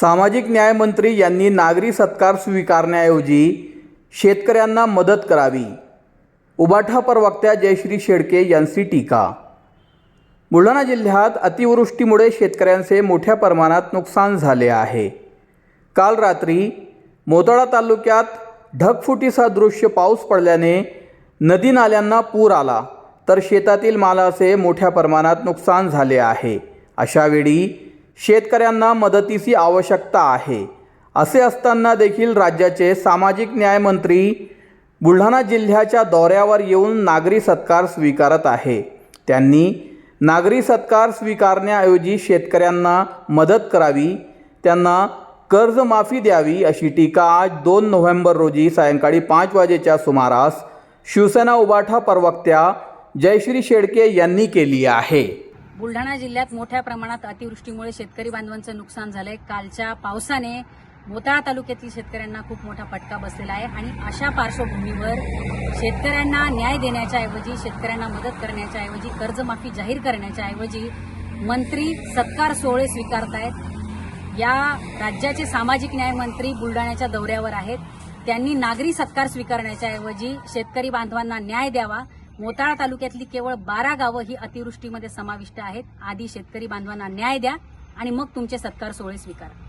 सामाजिक न्यायमंत्री यांनी नागरी सत्कार स्वीकारण्याऐवजी शेतकऱ्यांना मदत करावी. उबाठा प्रवक्त्या जयश्री शेडके यांची टीका. बुलढाणा जिल्ह्यात अतिवृष्टीमुळे शेतकऱ्यांचे मोठ्या प्रमाणात नुकसान झाले आहे. काल रात्री मोताळा तालुक्यात ढगफुटीसदृश्य पाऊस पडल्याने नदी नाल्यांना पूर आला तर शेतातील मालाचे मोठ्या प्रमाणात नुकसान झाले आहे. अशावेळी शेतकऱ्यांना मदतीची आवश्यकता आहे. असे असताना देखील राज्याचे सामाजिक न्यायमंत्री बुलढाणा जिल्ह्याच्या दौऱ्यावर येऊन नागरी सत्कार स्वीकारत आहे. त्यांनी नागरी सत्कार स्वीकारण्याऐवजी शेतकऱ्यांना मदत करावी त्यांना कर्जमाफी द्यावी अशी टीका आज दोन नोव्हेंबर रोजी सायंकाळी पाच वाजेच्या सुमारास शिवसेना उबाठा प्रवक्त्या जयश्री शेडके यांनी केली आहे. बुलढाणा जिल्ह्यात मोठ्या प्रमाणात अतिवृष्टीमुळे शेतकरी बांधवांचं नुकसान झालंय. कालच्या पावसाने मोताळा तालुक्यातील शेतकऱ्यांना खूप मोठा फटका बसलेला आहे आणि अशा पार्श्वभूमीवर शेतकऱ्यांना न्याय देण्याच्या ऐवजी शेतकऱ्यांना मदत करण्याच्या ऐवजी कर्जमाफी जाहीर करण्याच्या ऐवजी मंत्री सत्कार सोहळे स्वीकारतायत. या राज्याचे सामाजिक न्याय मंत्री बुलढाण्याच्या दौऱ्यावर आहेत. त्यांनी नागरी सत्कार स्वीकारण्याच्या ऐवजी शेतकरी बांधवांना न्याय द्यावा. मोताळा तालुक्यातली केवळ बारा गावं ही अतिवृष्टीमध्ये समाविष्ट आहेत. आधी शेतकरी बांधवांना न्याय द्या आणि मग तुमचे सत्कार सोहळे स्वीकारा.